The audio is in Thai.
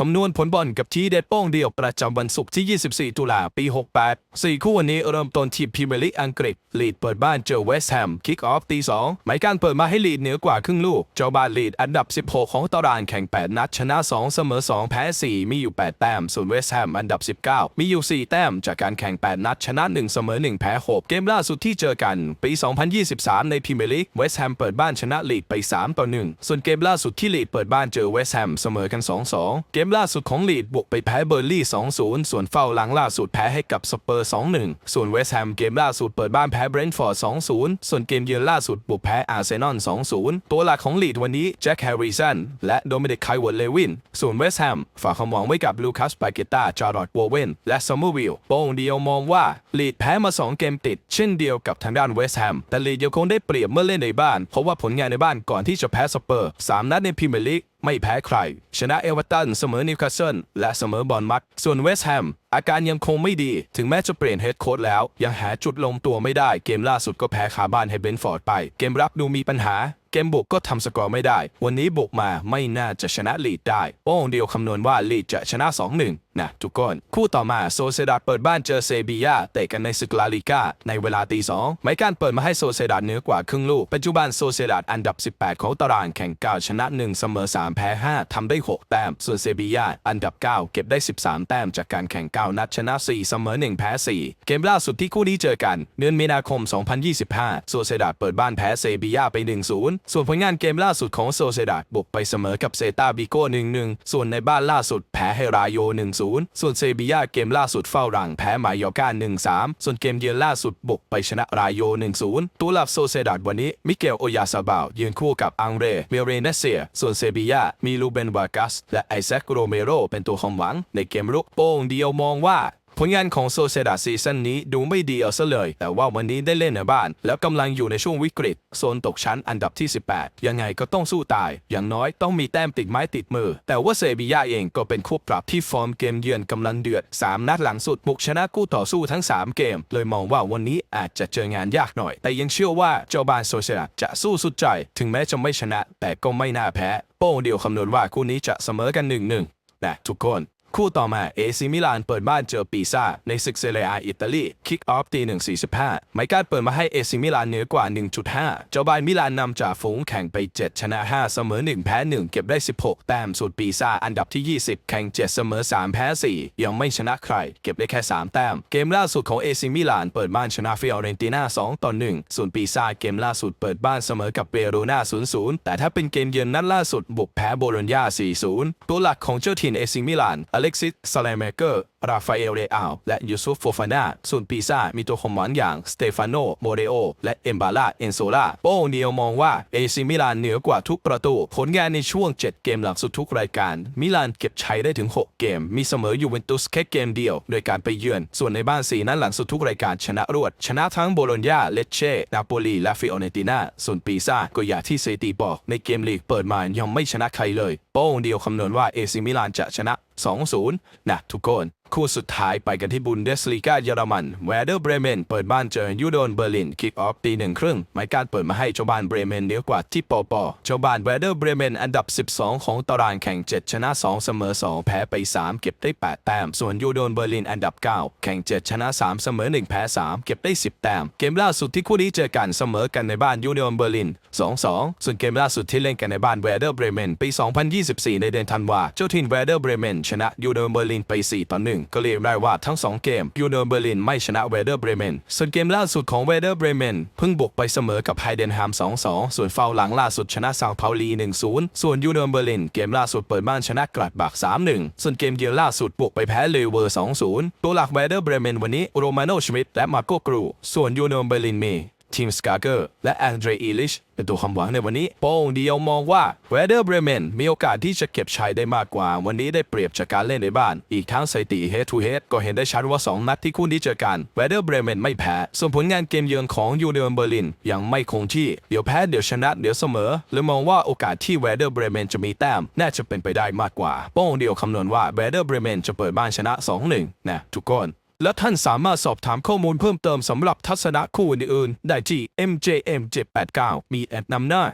คำนวณผลบอลกับทีเด็ดโป้งเดียวประจำวันศุกร์ที่ 24 ตุลาปี 68 4 คู่วันนี้เริ่มต้นที่พรีเมียร์ลีกอังกฤษ ลีดเปิดบ้านเจอเวสต์แฮม คิกออฟตี2หมายการเปิดมาให้ลีดเหนือกว่าครึ่งลูก เจ้าบ้านลีดอันดับ 16 ของตารางแข่ง 8 นัด ชนะ 2 เสมอ 2 แพ้ 4 มีอยู่ 8 แต้ม ส่วนเวสต์แฮมอันดับ 19 มีอยู่ 4 แต้ม จากการแข่ง 8 นัด ชนะ 1 เสมอ 1 แพ้ 6 เกมล่าสุดที่เจอกัน ปี 2023 ในพรีเมียร์ลีก เวสต์แฮมเปิดบ้านชนะลีดไป 3 ต่อ 1 ส่วนเกมล่าสุดที่ลีดเปิดบ้านเจอเวสต์แฮมเสมอกัน 2-2 เกมมล่าสุดของลีดบุกไปแพ้เบอร์ลี่ 2-0 ส่วนเฝ้าหลังล่าสุดแพ้ให้กับสเปอร์ 2-1 ส่วนเวสต์แฮมเกมล่าสุดเปิดบ้านแพ้เบรนท์ฟอร์ด 2-0 ส่วนเกมเยือนล่าสุดบุกแพ้อาร์เซนอล 2-0 ตัวหลักของลีดวันนี้แจ็คแฮร์ริสันและโดมินิกไคเวิร์เลวิน ส่วนเวสต์แฮมฝากความหวังไว้กับลูคัสปาเกต้าจาร์ดวอเวนและซัมเมอร์วิลโป้งเดียวมองว่าลีดแพ้มา 2 เกมติด เช่นเดียวกับทางด้านเวสต์แฮมแต่ลีดยังคงได้เปรียบเมื่อเล่นในบ้าน เพราะว่าผลงานในบ้านก่อนที่จะแพ้สเปอร์ 3 นัดในพรีเมียร์ลีก ไม่แพ้ใคร ชนะเอเวอร์ตันเสมอนิวคาสเซิลและเสมอบอลมักส่วนเวสต์แฮม อาการยังคงไม่ดี ถึงแม้จะเปลี่ยนเฮดโค้ชแล้ว ยังหาจุดลงตัวไม่ได้ เกมล่าสุดก็แพ้คาบ้านให้เบนฟอร์ดไป เกมรับดูมีปัญหา เกมบุกก็ทำสกอร์ไม่ได้ วันนี้บุกมาไม่น่าจะชนะลีดได้โป้งเดียวคำนวณว่าลีดจะชนะ 2-1 นะทุกคน คู่ต่อมาโซเซดาเปิดบ้านเจอเซบียาเตะกันในศึกลาลิก้าในเวลาตีสองไมการเปิดมาให้โซเซดาเหนือกว่าครึ่งลูก ปัจจุบันโซเซดาอันดับ 18 ของตารางแข่ง 9 ชนะ 1 เสมอ 3 แพ้ 5ทำได้ 6 แต้ม ส่วนเซบียาอันดับ 9 เก็บได้ 13 แต้มจากการแข่ง 9นัดชนะ 4 เสมอ 1 แพ้ 4 เกมล่าสุดที่คู่นี้เจอกัน เดือนมีนาคม 2025 โซเซดาเปิดบ้านแพ้เซบียาไป 1-0 ส่วนผลงานเกมล่าสุดของโซเซดาบุกไปเสมอกับเซตาบิโก้1-1 ส่วนในบ้านล่าสุดแพ้ให้รายโย 1-0 ส่วนเซบียาเกมล่าสุดเฝ้ารังแพ้มายอร์กา1-3 ส่วนเกมเยือนล่าสุดบุกไปชนะรายโย 1-0 ตัวหลับโซเซดาวันนี้มิเกลโอยาซาบาวยืนคู่กับอังเรเมเรเนเซีย ส่วนเซบียามีลูเบนวากัสและไอแซคโรเมโรเป็นตัวความหวังในเกมรุกโป้งเดียวมองว่าผลงานของโซเซดาซีซั่นนี้ดูไม่ดีเอาซะเลย แต่ว่าวันนี้ได้เล่นในบ้าน แล้วกำลังอยู่ในช่วงวิกฤต โซนตกชั้นอันดับที่ 18 ยังไงก็ต้องสู้ตาย อย่างน้อยต้องมีแต้มติดไม้ติดมือ แต่ว่าเซบียาเองก็เป็นคู่ปรับที่ฟอร์มเกมเยือนกำลังเดือด 3 นัดหลังสุดบุกชนะคู่ต่อสู้ทั้ง 3 เกม เลยมองว่าวันนี้อาจจะเจองานยากหน่อย แต่ยังเชื่อว่าเจ้าบ้านโซเซดาจะสู้สุดใจ ถึงแม้จะไม่ชนะ แต่ก็ไม่น่าแพ้ โป้งเดียวคำนวณว่าคู่นี้จะเสมอกัน1-1นะทุกคน คู่ต่อมาเอซิมิลานเปิดบ้านเจอปีซ่าในศึกเซเรียอิตาลีคิกออฟตี1.45ไมการเปิดมาให้เอซิมิลานเหนือกว่า 1.5 เจ้าบ้ายมิลานนำจากฝูงแข่งไป 7 ชนะ 5 เสมอ 1 แพ้ 1 เก็บได้ 16 แต้มส่วนปีซ่าอันดับที่ 20 แข่ง 7 เสมอ 3 แพ้ 4 ยังไม่ชนะใคร เก็บได้แค่ 3 แต้ม เกมล่าสุดของเอซิมิลานเปิดบ้านชนะฟิออเรนติน่า2ต่อ1ส่วนปีซ่าเกมล่าสุดเปิดบ้านเสมอกับเวโรนา0-0แต่ถ้าเป็นเกมเยือนนัดล่าสุดบุกแพ้โบโลญญา4-0ตัวหลักของเจ้าถิ่นเอซิมิลานอเลกซิสซาเลเมเกอร์ราฟาเอล เรอัล และยูซุฟ โฟฟานาส่วนปีซ่า มีตัวคมหวังอย่าง สเตฟานโน โมเรโอ และเอมบาลา เอนโซลา โปเนียวมองว่า เอซิมิลานเหนือกว่าทุกประตู ผลงานในช่วง 7 เกมหลังสุดทุกรายการ มิลานเก็บชัยได้ถึง 6 เกม มีเสมอยูเวนตุสแค่เกมเดียว โดยการไปเยือน ส่วนในบ้าน4นั้นหลังสุดทุกรายการชนะรวด ชนะทั้งโบโลญญา เลเช่ นาโปลี และฟิโอเนติน่า ส่วนปีซ่า ก็อย่างที่เซตีบอก ในเกมลีกเปิดมายังไม่ชนะใครเลย โป้งเดียวคำนวณว่าเอซิมิลานจะชนะ 2-0นะทุกคนคู่สุดท้ายไปกันที่บุนเดสลีกาเยอรมันแวเดอร์เบรเมนเปิดบ้านเจอยูโดนเบอร์ลินคิกออฟตีหนึ่งครึ่งหมายการเปิดมาให้เจ้าบ้านเบรเมนเหนือกว่าที่ปอปอเจ้าบ้านแวเดอร์เบรเมนอันดับ 12 ของตารางแข่ง 7 ชนะ 2 เสมอ 2 แพ้ไป 3 เก็บได้ 8 แต้ม ส่วนยูโดนเบอร์ลินอันดับ 9 แข่ง 7 ชนะ 3 เสมอ 1 แพ้ 3 เก็บได้ 10 แต้ม เกมล่าสุดที่คู่นี้เจอกันเสมอกันในบ้านยูโดนเบอร์ลิน 2-2 ส่วนเกมล่าสุดที่เล่นกันในบ้านแวเดอร์เบรเมนปี 2024 ในเดือนธันวาเจ้าถิ่นแวเดอร์เบรเมนชนะยูโดนเบอร์ลินไป4ต่อ1ก็เรียกได้ว่าทั้ง 2 เกมยูโดนเบอร์ลินไม่ชนะแวเดอร์เบรเมนส่วนเกมล่าสุดของแวเดอร์เบรเมนเพิ่งบุกไปเสมอกับไฮเดนแฮม 2-2 ส่วนฟาหลังล่าสุดชนะซาวเทาลี 1-0 ส่วนยูโดนเบอร์ลินเกมล่าสุดเปิดบ้านชนะกลัดบัก 3-1 ส่วนเกมเยือนล่าสุดบุกไปแพ้เลเวอร์ 2-0 ตัวหลักแวเดอร์เบรเมนวันนี้โรมาโนชมิดและมาโกกรูส่วนยูโดนเบอร์ลินมี ทีมสกาเกอร์และแอนเดรอีลิชเป็นตัวความหวังในวันนี้โป้งเดียวมองว่าเวเดอร์เบรเมนมีโอกาสที่จะเก็บชัยได้มากกว่า วันนี้ได้เปรียบจากการเล่นในบ้าน อีกทั้งสถิติ head to head ก็เห็นได้ชัดว่า 2 นัดที่คู่นี้เจอกันเวเดอร์เบรเมนไม่แพ้ ส่วนผลงานเกมเยือนของยูเดนเบอร์ลินยังไม่คงที่เดี๋ยวแพ้เดี๋ยวชนะเดี๋ยวเสมอเลยมองว่าโอกาสที่เวเดอร์เบรเมนจะมีแต้มน่าจะเป็นไปได้มากกว่าโป้งเดียวคำนวณว่าเวเดอร์เบรเมนจะเปิดบ้านชนะ 2-1นะทุกคน และท่านสามารถสอบถามข้อมูลเพิ่มเติมสำหรับทัศนะคู่อื่นๆได้ที่ MJM789 มีแอดนำหน้า